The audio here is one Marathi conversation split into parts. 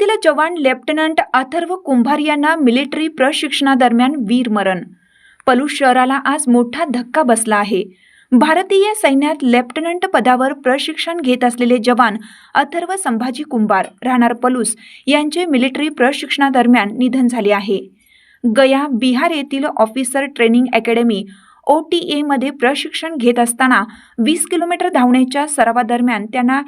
भारतातील जवान लेफ्टनंट अथर्व कुंभार यांना मिलिटरी प्रशिक्षणादरम्यान वीरमरण. पलूस शहराला आज मोठा धक्का बसला आहे. भारतीय सैन्यात लेफ्टनंट पदावर प्रशिक्षण घेत असलेले जवान अथर्व संभाजी कुंभार राहणार पलूस यांचे मिलिटरी प्रशिक्षणादरम्यान निधन झाले आहे. गया बिहार येथील officer training academy O T एमध्ये प्रशिक्षण घेत असताना वीस किलोमीटर धावण्याच्या सरावादरम्यान त्यांना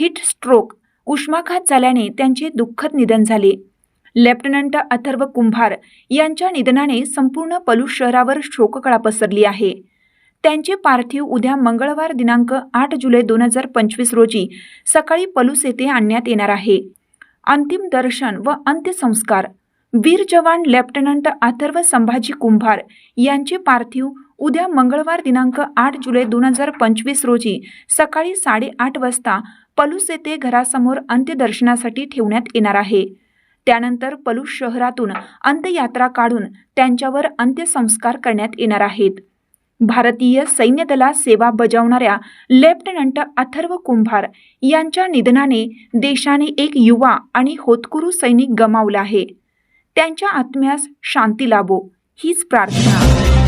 हिट स्ट्रोक उष्माघात झाल्याने त्यांचे दुःखद निधन झाले. लेफ्टनंट अथर्व कुंभार यांच्या निधनाने संपूर्ण पलूस शहरावर शोककळा पसरली आहे. त्यांचे पार्थिव उद्या मंगळवार दिनांक आठ जुलै दोन हजार पंचवीस रोजी सकाळी पलूस येथे आणण्यात येणार आहे. अंतिम दर्शन व अंत्यसंस्कार. वीर जवान लेफ्टनंट अथर्व संभाजी कुंभार यांचे पार्थिव उद्या मंगळवार दिनांक आठ जुलै दोन हजार पंचवीस रोजी सकाळी साडेआठ वाजता पलूस येथे घरासमोर अंत्यदर्शनासाठी ठेवण्यात येणार आहे. त्यानंतर पलूस शहरातून अंत्ययात्रा काढून त्यांच्यावर अंत्यसंस्कार करण्यात येणार आहेत. भारतीय सैन्य दलात सेवा बजावणाऱ्या लेफ्टनंट अथर्व कुंभार यांच्या निधनाने देशाने एक युवा आणि होतकुरू सैनिक गमावला आहे. त्यांच्या आत्म्यास शांती लाभो हीच प्रार्थना.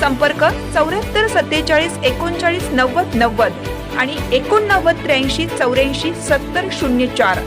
संपर्क चौऱ्याहत्तर सत्तेचाळीस एकोणचाळीस नव्वद नव्वद आणि एकोणनव्वद त्र्याऐंशी चौऱ्याऐंशी सत्तर शून्य चार.